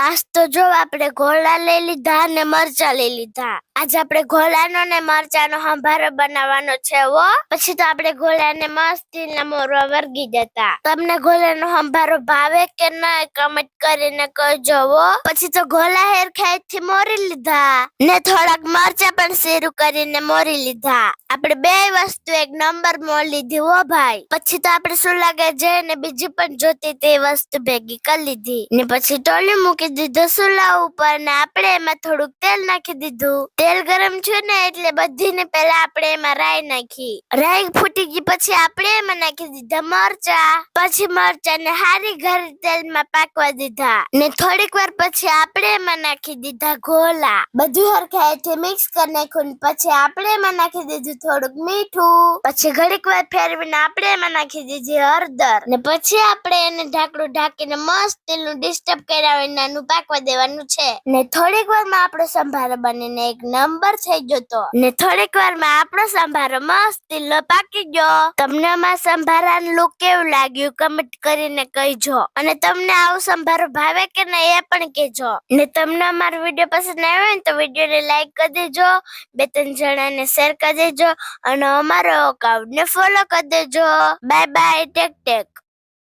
આજ તો જો આપણે ઘોડા લઈ લીધા ને મરચા લઈ લીધા. આજે આપણે ઘોલાનો ને મરચાનો સંભારો બનાવવાનો છે વો પછી તો આપણે ઘોડાને મસ્તી ના વર્ગી જતા. તમને ઘોડાનો સંભારો ભાવે કે ના કમેન્ટ કરીને કહેજો વો પછી તો ઘોડા હેર ખાઈ મોરી લીધા. ને થોડાક મરચા પણ શેરું કરીને મોરી લીધા. આપણે બે વસ્તુ, એક નંબર મોલ લીધી, હો ભાઈ. પછી તો આપણે શું લાગે છે ને બીજી પણ જોતી તે વસ્તુ ભેગી કરી લીધી. ને પછી ટોલી મૂકી દીધું સુલા ઉપર? ને આપણે એમાં થોડુંક તેલ નાખી દીધું. તેલ ગરમ છે ને એટલે બધીને પહેલા આપણે એમાં રાઈ નાખી. રાઈ ફૂટી ગઈ પછી આપણે એમાં નાખી દીધા મરચા. પછી મરચા ને હારી ઘર તેલમાં પાકવા દીધા. ને થોડીક વાર પછી આપણે એમાં નાખી દીધા ગોલા બધું હરખાઈથી મિક્સ કરી નાખ્યું પછી આપણે એમાં નાખી દીધું થોડુંક મીઠું. પછી ઘડીક વાર ફેરવીને આપણે એમાં નાખી દીધી હળદર. ને પછી આપણે એને ઢાંકણું ઢાંકીને મસ્ત તેલનું ડિસ્ટર્બ હોય નાનું પાકવા દેવાનું છે. ને થોડીક વારમાં આપણો સંભાર બનીને એક નંબર થઈ ગયો તો. ને થોડીક વારમાં આપણો સંભારો મસ્ત તેલનો પાકી ગયો. તમને માં સંભારાનું લુક કેવું લાગ્યું? કમેન્ટ કરીને કહીજો. અને તમને આવો સંભારો ભાવે કે નહીં એ પણ કહેજો. ને તમને અમારો વીડિયો પસંદ આવ્યો ને તો વિડીયોને લાઈક કરી દેજો. બે ત્રણ જણાને શેર કરી દેજો. અને અમારો અકાઉન્ટ ને ફોલો કરી દેજો. Bye bye take take.